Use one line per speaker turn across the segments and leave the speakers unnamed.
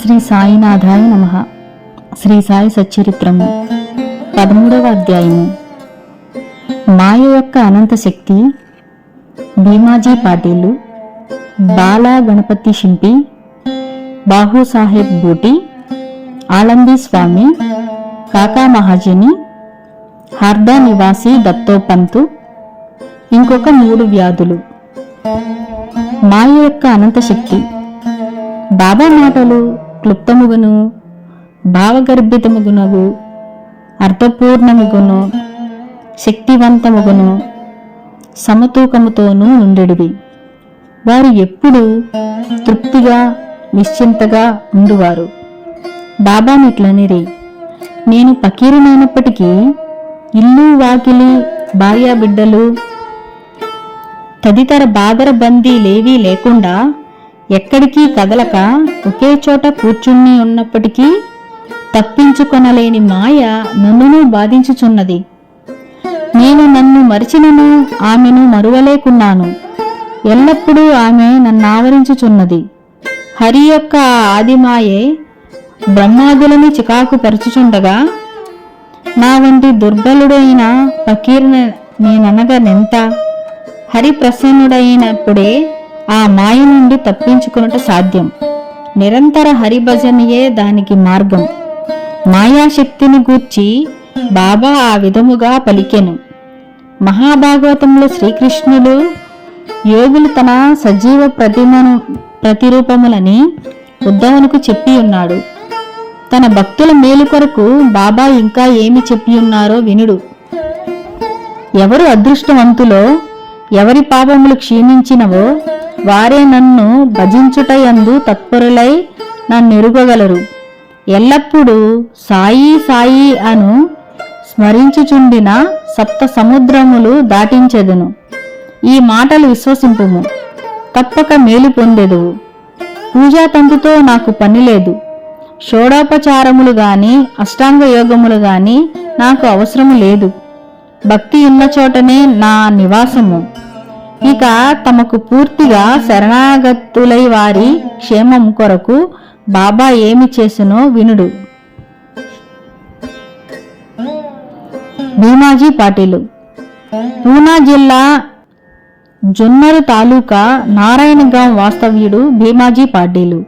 శ్రీ సాయినాథాయ నమ. శ్రీ సాయి సచ్చరిత్రము. పదమూడవ అధ్యాయము. మాయ యొక్క అనంత శక్తి భీమాజీ పాటీలు బాలా గణపతి షింపి బాహు సాహెబ్ బూటి ఆలందీ స్వామి కాకా మహాజని హార్దా నివాసి దత్తోపంతు ఇంకొక మూడు వ్యాధులు. మాయ యొక్క అనంత శక్తి బాబా మాటలు క్లుప్తముగును భావగర్భితముగునగు అర్థపూర్ణముగును శక్తివంతముగును సమతూకముతోనూ ఉండేడివి వారు ఎప్పుడూ తృప్తిగా నిశ్చింతగా ఉండువారు. బాబా నిట్లనిరి నేను పకీరునైనప్పటికీ ఇల్లు వాకిలి భార్యా బిడ్డలు తదితర బాదర బందీలేవీ లేకుండా ఎక్కడికి కదలక ఒకే చోట కూర్చుని ఉన్నప్పటికీ తప్పించుకొనలేని మాయ నన్నును బాధించుచున్నది. నేను నన్ను మరిచినను ఆమెను మరువలేకున్నాను. ఎల్లప్పుడూ ఆమె నన్ను ఆవరించుచున్నది. హరి యొక్క ఆదిమాయే బ్రహ్మాదులని చికాకు పరుచుచుండగా నా వంటి దుర్బలుడైన పకీర్ణ నేననగా నెంత? హరి ప్రసన్నుడైనప్పుడే ఆ మాయ నుండి తప్పించుకునుట సాధ్యం. నిరంతర హరిభజనయే దానికి మార్గం. మాయాశక్తిని గూర్చి బాబా ఆ విధముగా పలికెను. మహాభాగవతంలో శ్రీకృష్ణుడు యోగులు తన సజీవ ప్రతిమను ప్రతిరూపములని ఉద్ధవునికి చెప్పి ఉన్నాడు తన భక్తుల మేలు కొరకు బాబా ఇంకా ఏమి చెప్పి ఉన్నారో వినుడు. ఎవరు అదృష్టవంతులో ఎవరి పాపములు క్షీణించినవో వారే నన్ను భజించుటయందు తత్పరులై నన్నెరుగగలరు. ఎల్లప్పుడూ సాయి సాయి అను స్మరించుచుండిన సప్త సముద్రములు దాటించెదను. ఈ మాటలు విశ్వసింపుము. తప్పక మేలు పొందెదువు. పూజాతంతుతో నాకు పనిలేదు షోడోపచారములు గాని అష్టాంగ యోగములు గాని నాకు అవసరము లేదు. భక్తి ఉన్న చోటనే నా నివాసము. ఇక తమకు పూర్తిగా శరణాగతులై వారి క్షేమం కొరకు బాబా ఏమి చేసునో వినుడు. భీమాజీ పాటిలు. పూనా జిల్లా జొన్నరు తాలూకా నారాయణగాం వాస్తవ్యుడు భీమాజీ పాటిలు.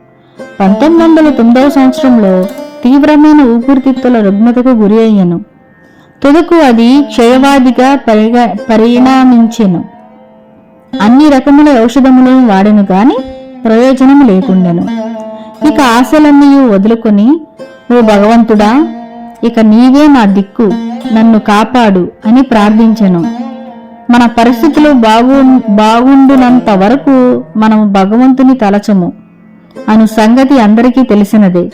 పంతొమ్మిది వందల తొమ్మిదవ సంవత్సరంలో తీవ్రమైన ఊపిరితిత్తుల రుగ్మతకు గురి అయ్యను. తుదకు అది క్షయవాదిగా పరిగ పరిణామించెను. అన్ని రకముల ఔషధములను వాడెను గాని ప్రయోజనం లేకుండెను. ఇక ఆశలన్నీ వదులుకొని ఓ భగవంతుడా ఇక నీవే నా దిక్కు నన్ను కాపాడు అని ప్రార్థించెను. మన పరిస్థితులు బాగు బాగుండునంత వరకు మనము భగవంతుని తలచము. అను సంగతి అందరికీ తెలిసినదే.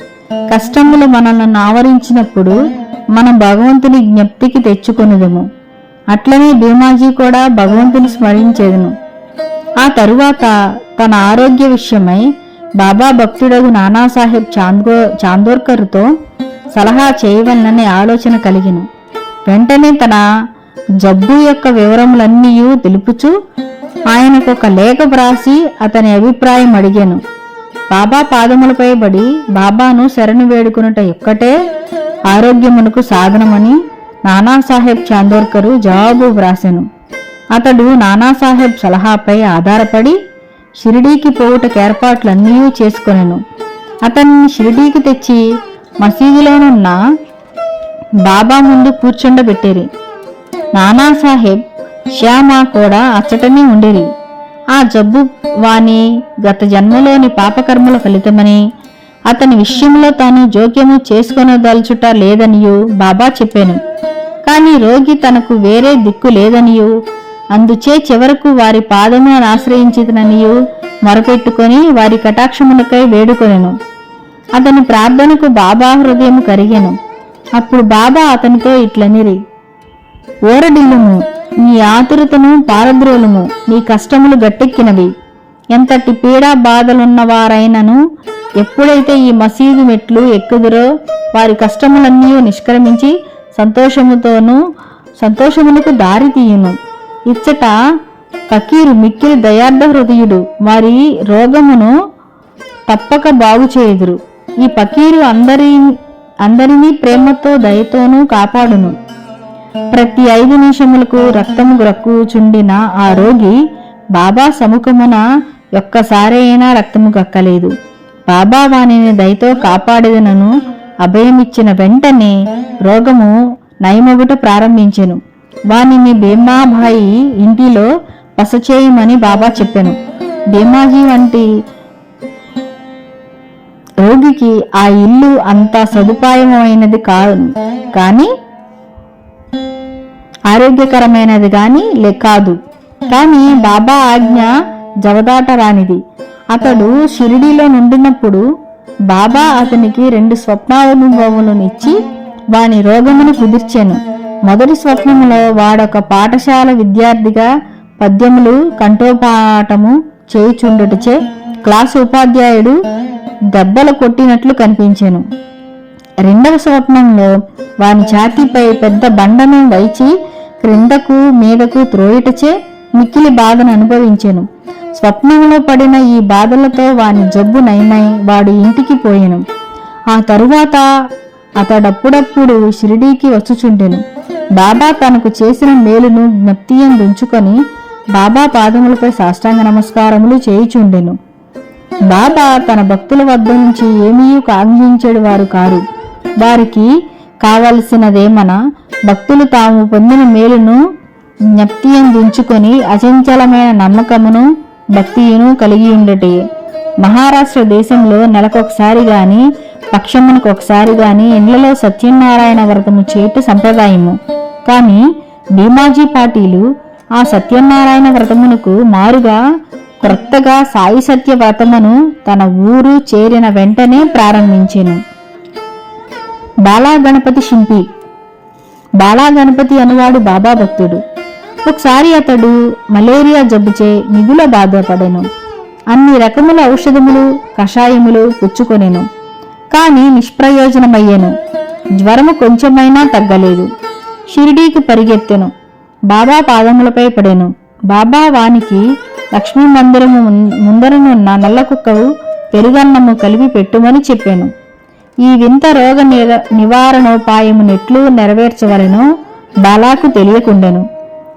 కష్టములు మనల్ని ఆవరించినప్పుడు మనం భగవంతుని జ్ఞప్తికి తెచ్చుకొనుదము. అట్లనే భీమాజీ కూడా భగవంతుని స్మరించేదను. ఆ తరువాత తన ఆరోగ్య విషయమై బాబా భక్తుడగు నానాసాహెబ్ చాందో చాందోర్కర్తో సలహా చేయవలననే ఆలోచన కలిగిను. వెంటనే తన జబ్బు యొక్క వివరములన్నీ తెలుపుచూ ఆయనకు ఒక లేఖ వ్రాసి అతని అభిప్రాయం అడిగాను. బాబా పాదములపై బడి బాబాను శరణు వేడుకునుట ఒక్కటే ఆరోగ్యమునకు సాధనమని నానాసాహెబ్ చాందోర్కరు జవాబు వ్రాసెను. అతడు నానాసాహెబ్ సలహాపై ఆధారపడి షిరిడీకి పోవుటకు ఏర్పాట్లన్నీ చేసుకొనెను. అతన్ని షిరిడీకి తెచ్చి మసీదులోనున్న బాబా ముందు కూర్చుండబెట్టిరి. నానాసాహెబ్ శ్యామ కూడా అచ్చటనే ఉండిరి. ఆ జబ్బు వాని గత జన్మలోని పాపకర్మల ఫలితమని అతని విషయంలో తాను జోక్యము చేసుకొనదలుచుట లేదనియు బాబా చెప్పాను. కాని రోగి తనకు వేరే దిక్కు లేదనియు అందుచే చివరకు వారి పాదములను ఆశ్రయించితననియు మొరపెట్టుకొని వారి కటాక్షములకై వేడుకొనెను. అతని ప్రార్థనకు బాబా హృదయం కరిగెను. అప్పుడు బాబా అతనితో ఇట్లనిరి. ఓరడిల్లుము నీ ఆతురతను పారద్రోలుము నీ కష్టములు గట్టెక్కినవి. ఎంతటి పీడా బాధలున్నవారైనను ఎప్పుడైతే ఈ మసీదు మెట్లు ఎక్కుదురో వారి కష్టములన్నీ నిష్క్రమించి సంతోషముతోనూ సంతోషములకు దారి తీయును. ఇచ్చట ఫకీరు మిక్కిలి దయార్థ హృదయుడు వారి రోగమును తప్పక బాగు చేయుదురు. ఈ ఫకీరు అందరి అందరినీ ప్రేమతో దయతోనూ కాపాడును. ప్రతి ఐదు నిమిషములకు రక్తము గ్రక్కుచుండిన ఆ రోగి బాబా సముఖమున ఒక్కసారైనా రక్తము కక్కలేదు. బాబా వానిని దయతో కాపాడేదనను అభయమిచ్చిన వెంటనే రోగము నయమగుట ప్రారంభించెను. వానిని భీమాబాయి ఇంటిలో బస చేయమని బాబా చెప్పాను. భీమాజీ వంటి రోగికి ఆ ఇల్లు అంత సదుపాయమైనది కాదు కానీ ఆరోగ్యకరమైనది కానీ లే కాదు. కానీ బాబా ఆజ్ఞ జవదాటరానిది. అతడు షిరిడీలో నుండినప్పుడు బాబా అతనికి రెండు స్వప్నానుభవములనిచ్చి వాని రోగమును కుదిర్చాను. మొదటి స్వప్నములో వాడొక పాఠశాల విద్యార్థిగా పద్యములు కంఠోపాఠము చేయుచుండుటచే క్లాసు ఉపాధ్యాయుడు దెబ్బలు కొట్టినట్లు కనిపించెను. రెండవ స్వప్నంలో వాని ఛాతీపై పెద్ద బండను వైచి క్రిందకు మీదకు త్రోయుటచే మిక్కిలి బాధను అనుభవించాను. స్వప్నంలో పడిన ఈ బాధలతో వాని జబ్బు నయమై వాడు ఇంటికి పోయెను. ఆ తరువాత అతడప్పుడప్పుడు షిరిడీకి వచ్చుచుండెను బాబా తనకు చేసిన మేలును జ్ఞప్తియం దుంచుకొని బాబా పాదములపై సాష్టాంగ నమస్కారములు చేయుచుండెను. బాబా తన భక్తుల వద్ద నుంచి ఏమీ కాంక్షించేడు వారు కారు. వారికి కావలసినదేమన భక్తులు తాము పొందిన మేలును జ్ఞప్తియం దించుకొని అచంచలమైన నమ్మకమును భక్తియును కలిగి ఉండటే మహారాష్ట్ర దేశంలో నెలకొకసారి గాని పక్షమునకు ఒకసారి గాని ఇండ్లలో సత్యనారాయణ వ్రతము చేయుట సంప్రదాయము. కానీ భీమాజీ పాటీలు ఆ సత్యనారాయణ వ్రతమునకు మారుగా క్రొత్తగా సాయి సత్య వ్రతమును తన ఊరు చేరిన వెంటనే ప్రారంభించెను. బాలాగణపతి శింపి. బాలాగణపతి అనువాడు బాబా భక్తుడు. ఒకసారి అతడు మలేరియా జబ్బుచే మిగుల బాధపడెను. అన్ని రకముల ఔషధములు కషాయములు పుచ్చుకొనెను. కాని నిష్ప్రయోజనమయ్యెను. జ్వరము కొంచెమైనా తగ్గలేదు. షిరిడీకి పరిగెత్తెను. బాబా పాదములపై పడెను. బాబా వానికి లక్ష్మీ మందిరము ముందరనున్న నల్ల కుక్కవు పెరుగన్నము కలిపి పెట్టుమని చెప్పాను. ఈ వింత రోగ నిర నివారణోపాయము నెట్లు నెరవేర్చవలెనో బాలాకు తెలియకుండెను.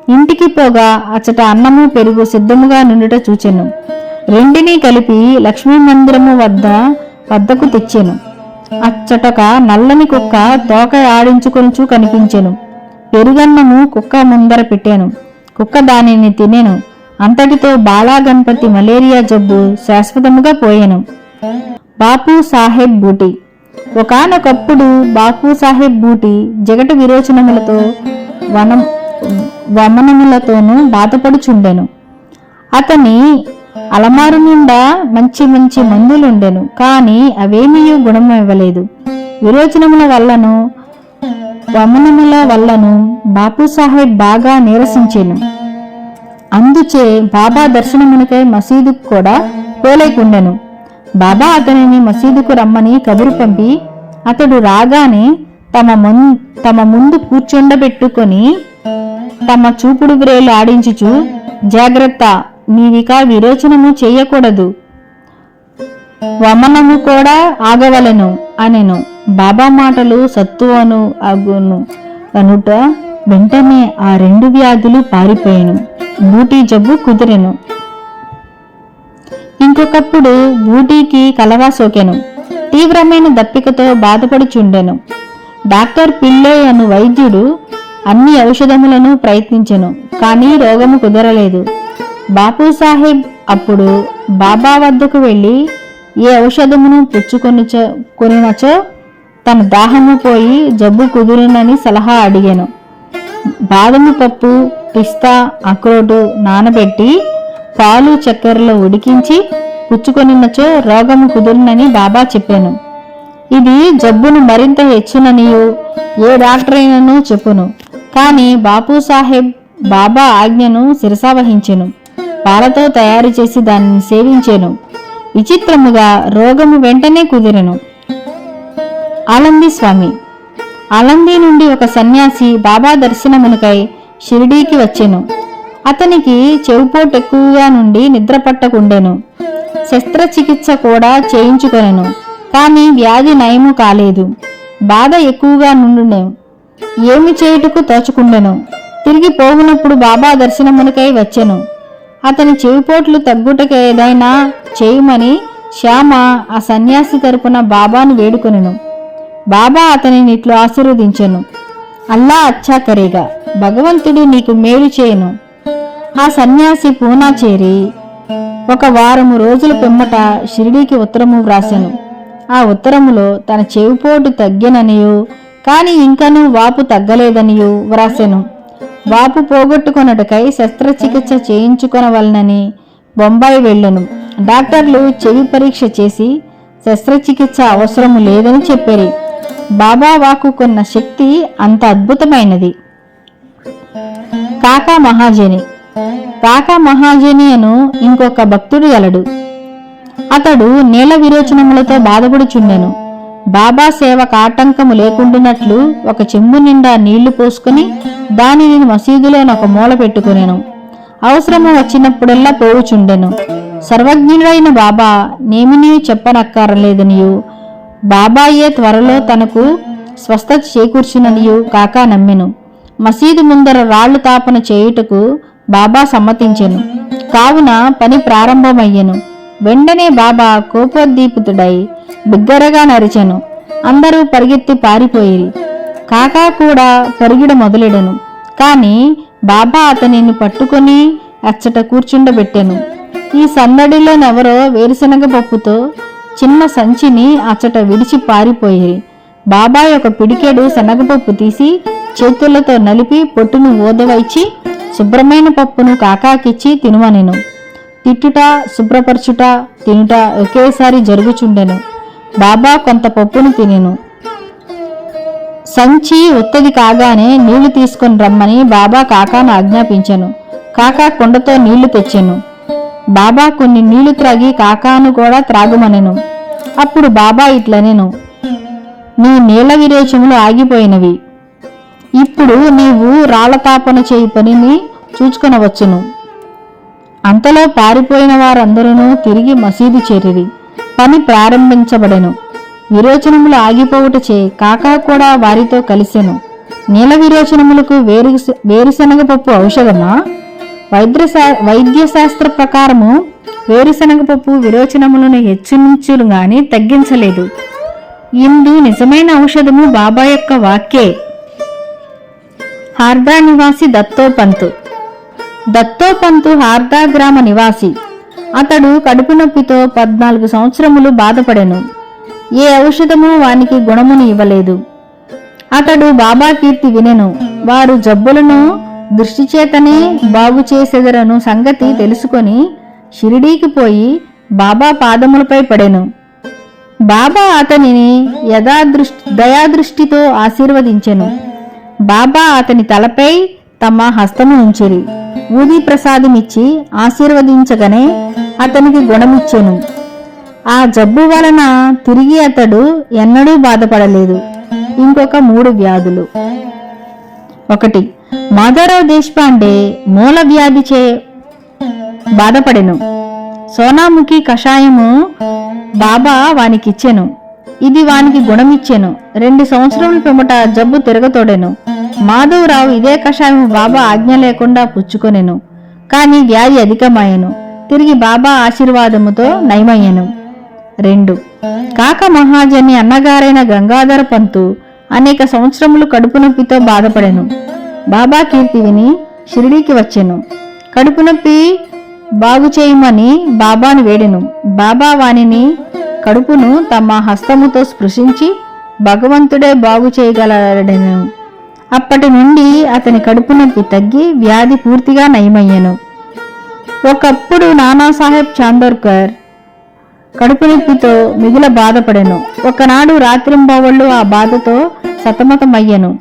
ఇంటికి పోగా అచ్చట అన్నము పెరుగు సిద్ధముగా నుండుట చూచెను. రెండినీ కలిపి లక్ష్మీ మందిరము వద్ద వద్దకు తెచ్చెను. అచ్చటక నల్లని కుక్క తోక ఆడించుకొనుచు కనిపించెను. పెరుగన్నము కుక్క ముందర పెట్టాను. కుక్క దానిని తినేను. అంతటితో బాలాగణపతి మలేరియా జబ్బు శాశ్వతముగా పోయాను. బాపు సాహెబ్ బూటి. ఒకనొకప్పుడు బాపు సాహెబ్ బూటి జగట విరోచనములతో వనం వమనములతోనూ బాధపడుచుండెను. అతని అలమారు నిండా మంచి మంచి మందులుండెను. కానీ అవేమీ గుణం ఇవ్వలేదు విరోచనముల వల్లను వమనముల వల్లను బాపు సాహెబ్ బాగా నీరసించెను. అందుచే బాబా దర్శనమునకై మసీదుకు కూడా పోలేకుండెను. బాబా అతనిని మసీదుకు రమ్మని కబురు పంపి అతడు రాగానే తమ మున్ తమ ముందు కూర్చుండబెట్టుకొని తమ చూపుడు వ్రేలు ఆడించుచు జాగ్రత్త నీవిక విరోచనము చేయకూడదు. వమనము కూడా ఆగవలెను అనెను. బాబా మాటలు సత్తువను అగును. కనుట వెంటనే ఆ రెండు వ్యాధులు పారిపోయాను. బూటీ జబ్బు కుదిరెను. ఇంకొకప్పుడు బూటీకి కలవా సోకెను. తీవ్రమైన దప్పికతో బాధపడుచుండెను. డాక్టర్ పిల్లే అను వైద్యుడు అన్ని ఔషధములను ప్రయత్నించెను కానీ రోగము కుదరలేదు. బాపు సాహెబ్ అప్పుడు బాబా వద్దకు వెళ్ళి ఏ ఔషధమును పుచ్చుకొనిచో కొనినచో తన దాహము పోయి జబ్బు కుదిరినని సలహా అడిగాను. బాదము పప్పు పిస్తా అక్రోటు నానబెట్టి పాలు చక్కెరలో ఉడికించి పుచ్చుకొనినచో రోగము కుదిరినని బాబా చెప్పాను. ఇది జబ్బును మరింత హెచ్చుననియు ఏ డాక్టర్ అయినను చెప్పును. కానీ బాపు సాహెబ్ బాబా ఆజ్ఞను శిరసావహించెను పాలతో తయారు చేసి దానిని సేవించాను. విచిత్రముగా రోగము వెంటనే కుదిరెను. ఆలంది స్వామి ఆలంది నుండి ఒక సన్యాసి బాబా దర్శనమునకై షిరిడీకి వచ్చెను. అతనికి చెవిపోటు ఎక్కువగా నుండి నిద్ర పట్టకుండెను. శస్త్రచికిత్స కూడా చేయించుకొనెను కానీ వ్యాధి నయము కాలేదు. బాధ ఎక్కువగా నుండునే. ఏమి చేయుటకు తోచుకుండెను. తిరిగి పోవునప్పుడు బాబా దర్శనమునకై వచ్చెను. అతని చెవిపోట్లు తగ్గుటకు ఏదైనా చేయమని శ్యామ ఆ సన్యాసి తరపున బాబాను వేడుకొనెను. బాబా అతనిని ఇట్లు ఆశీర్వదించెను. అల్లా అచ్చాకరేగా భగవంతుడు నీకు మేలు చేయను. ఆ సన్యాసి పూనా చేరి ఒక వారము రోజుల పిమ్మట షిరిడీకి ఉత్తరము వ్రాసెను. ఆ ఉత్తరములో తన చెవిపోటు తగ్గెననియు కానీ ఇంకనూ వాపు తగ్గలేదనియు వ్రాసెను. వాపు పోగొట్టుకొనుటకై శస్త్రచికిత్స చేయించుకొనవలనని బొంబాయి వెళ్ళను. డాక్టర్లు చెవి పరీక్ష చేసి శస్త్రచికిత్స అవసరము లేదని చెప్పారు. బాబా వాకుకున్న శక్తి అంత అద్భుతమైనది. కాకా మహాజని. కాకా మహాజని అను ఇంకొక భక్తుడు ఎలడు. అతడు నేల విరోచనములతో బాధపడుచుండెను. బాబా సేవకు ఆటంకము లేకుండానట్లు ఒక చెంబు నిండా నీళ్ళు పోసుకుని దానిని మసీదులోని ఒక మూల పెట్టుకునేను. అవసరము వచ్చినప్పుడల్లా పోవుచుండెను. సర్వజ్ఞుడైన బాబా నేమిని చెప్పనక్కరలేదనియు. బాబాయే త్వరలో తనకు స్వస్థత చేకూర్చుననియు కాకా నమ్మెను. మసీదు ముందర రాళ్ళు తాపన చేయుటకు బాబా సమ్మతించెను. కావున పని ప్రారంభమయ్యెను. వెంటనే బాబా కోపోద్దీపితుడై బిగ్గరగా నరిచెను. అందరూ పరిగెత్తి పారిపోయిరి. కాకా కూడా పరిగిడ మొదలెడెను. కాని బాబా అతనిని పట్టుకొని అచ్చట కూర్చుండబెట్టెను. ఈ సందడిలోనెవరో వేరుశనగ పప్పుతో చిన్న సంచిని అచ్చట విడిచి పారిపోయిరి. బాబా ఒక పిడికెడు శనగపప్పు తీసి చేతులతో నలిపి పొట్టును ఓదవైచి శుభ్రమైన పప్పును కాకాకిచ్చి తినుమనెను. తిట్టుట శుభ్రపరచుట తినుట ఒకేసారి జరుగుచుండెను. బాబా కొంత పప్పును తినెను. సంచి ఉత్తది కాగానే నీళ్ళు తీసుకొని రమ్మని బాబా కాకాను ఆజ్ఞాపించెను. కాకా కొండతో నీళ్ళు తెచ్చెను. బాబా కొన్ని నీళ్ళు త్రాగి కాకాను కూడా త్రాగుమనెను. అప్పుడు బాబా ఇట్లనెను నీ నీళ్ళ విరేచములు ఆగిపోయినవి. ఇప్పుడు నీవు రాళ్ళతాపన చేయి పనిని చూచుకొనవచ్చును. అంతలో పారిపోయిన వారందరూ తిరిగి మసీదు చేరిరి. పని ప్రారంభించబడెను. విరోచనములు ఆగిపోవుటచే కాకా కూడా వారితో కలిసెను. నీల విరోచనములకు వేరు వేరుశనగ పప్పు ఔషధమా? వైద్యశా వైద్యశాస్త్ర ప్రకారము వేరుశనగ పప్పు విరోచనములను హెచ్చించులు గాని తగ్గించలేదు. ఇందు నిజమైన ఔషధము బాబా యొక్క వాక్యే హార్దా నివాసి దత్తోపంతు. దత్తోపంతు హార్దా గ్రామ నివాసి. అతడు కడుపు నొప్పితో పద్నాలుగు సంవత్సరములు బాధపడెను. ఏ ఔషధము వానికి గుణమును ఇవ్వలేదు. అతడు బాబా కీర్తి వినెను. వారు జబ్బులను దృష్టి చేతనే బాగు చేసెదరను సంగతి తెలుసుకొని షిరిడీకి పోయి బాబా పాదములపై పడెను. బాబా అతనిని యథాదృష్టి దయాదృష్టితో ఆశీర్వదించెను. బాబా అతని తలపై తమ హస్తము ఉంచిరి. ఊది ప్రసాదమిచ్చి ఆశీర్వదించగానే అతనికి గుణమిచ్చెను. ఆ జబ్బు వలన తిరిగి అతడు ఎన్నడూ బాధపడలేదు. ఇంకొక మూడు వ్యాధులు. ఒకటి మాధవరావు దేశపాండే మూల వ్యాధిచే బాధపడెను. సోనాముఖి కషాయము బాబా వానికిచ్చెను. ఇది వానికి గుణమిచ్చెను. రెండు సంవత్సరముల పిమ్మట జబ్బు తిరగతోడెను మాధవరావు ఇదే కషాయము బాబా ఆజ్ఞ లేకుండా పుచ్చుకొనెను. కాని వ్యాధి అధికమయ్యను తిరిగి బాబా ఆశీర్వాదముతో నయమయ్యను. రెండు. కాక మహాజని అన్నగారైన గంగాధర పంతు అనేక సంవత్సరములు కడుపు నొప్పితో బాధపడెను. బాబా కీర్తి విని షిరిడీకి వచ్చెను. కడుపు నొప్పి బాగు చేయమని బాబాను వేడెను. బాబా వానిని కడుపును తమ హస్తముతో స్పృశించి భగవంతుడే బాగు చేయగలడెను అప్పటి నుండి అతని కడుపు నొప్పి తగ్గి వ్యాధి పూర్తిగా నయమయ్యెను. ఒకప్పుడు నానాసాహెబ్ చాందోర్కర్ కడుపు నొప్పితో మిగుల బాధపడెను. ఒకనాడు రాత్రింబవళ్ళు ఆ బాధతో సతమతమయ్యెను.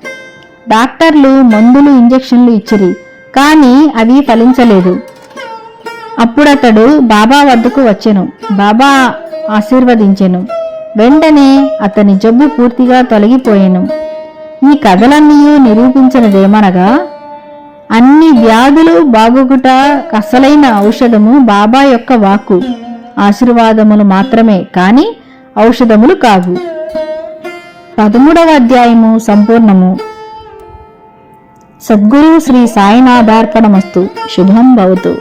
డాక్టర్లు మందులు ఇంజెక్షన్లు ఇచ్చిరి కానీ అవి ఫలించలేదు. అప్పుడతడు బాబా వద్దకు వచ్చెను. బాబా ఆశీర్వదించెను. వెంటనే అతని జబ్బు పూర్తిగా తొలగిపోయెను. ఈ కథలన్నీ నిరూపించినదేమనగా అన్ని వ్యాధులు బాగుగుట అసలైన ఔషధము బాబా యొక్క వాక్కు. ఆశీర్వాదములు మాత్రమే కాని ఔషధములు కావు. పదమూడవ అధ్యాయము సంపూర్ణము. సద్గురు శ్రీ సాయినాథార్పణమస్తు. శుభం భవతు.